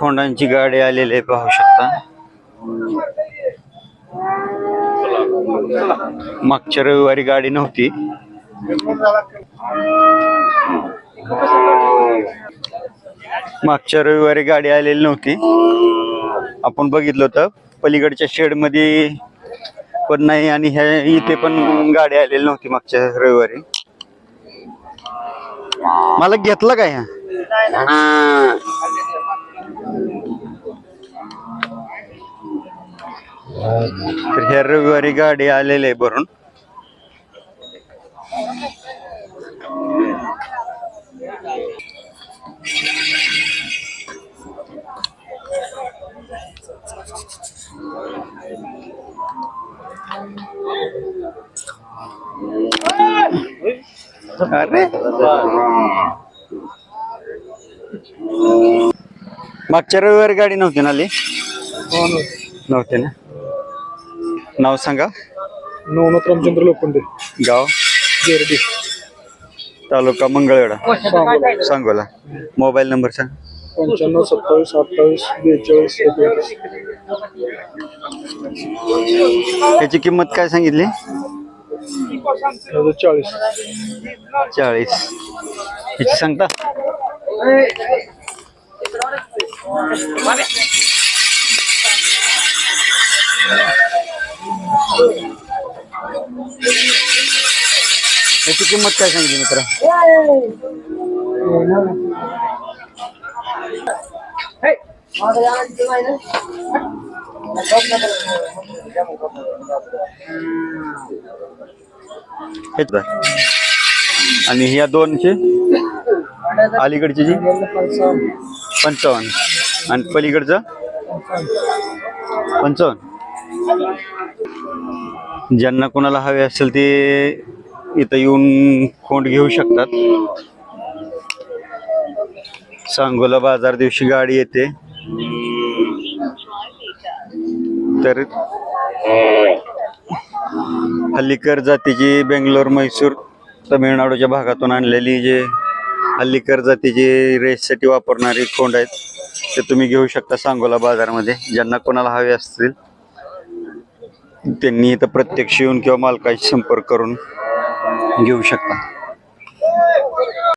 खोंडांची गाडी आलेली आहे पाहू शकता. मागच्या रविवारी गाडी नव्हती. मागच्या रविवारी गाडी आलेली नव्हती. आपण बघितलं होतं पलीकडच्या शेडमध्ये पण नाही आणि ह्या इथे पण गाडी आलेली नव्हती मागच्या रविवारी. मला घेतलं काय ह्या? तर ह्या रविवारी गाडी आलेली आहे भरून. अरे. मागच्या रविवारी गाडी नव्हती ना आली? नव्हते ना? नाव सांगा. नवनाथ रामचंद्र लोखंडे. गाव? गेरडी तालुका मंगळवेढा. सांगोला. मोबाईल नंबर सांग. पंच्याण्णव सत्तावीस अठ्ठावीस बेचाळीस एकोणतीस त्याची किंमत काय सांगितली? त्याचं चाळीस. चाळीस. ह्याची सांगता? याची किंमत काय सांगितली मित्र? हेच आणि ह्या दोनचे अलीकडची जी? पंचावन्न. आणि पलीकडचं? पंचावन्न. ज्यांना कोणाला हवे असेल ते इथं येऊन खोंड घेऊ शकतात. सांगोला बाजार दिवशी गाडी येते. तर हल्लीकर जातीची बेंगलोर म्हैसूर तमिळनाडूच्या भागातून आणलेली जे हल्लीकर जातीची रेससाठी वापरणारी खोंड आहेत ते तुम्ही घेऊ शकता सांगोला बाजारमध्ये. ज्यांना कोणाला हवे असतील. त्यांनी इथं प्रत्यक्ष येऊन किंवा मालकाशी संपर्क करून घेऊ शकता.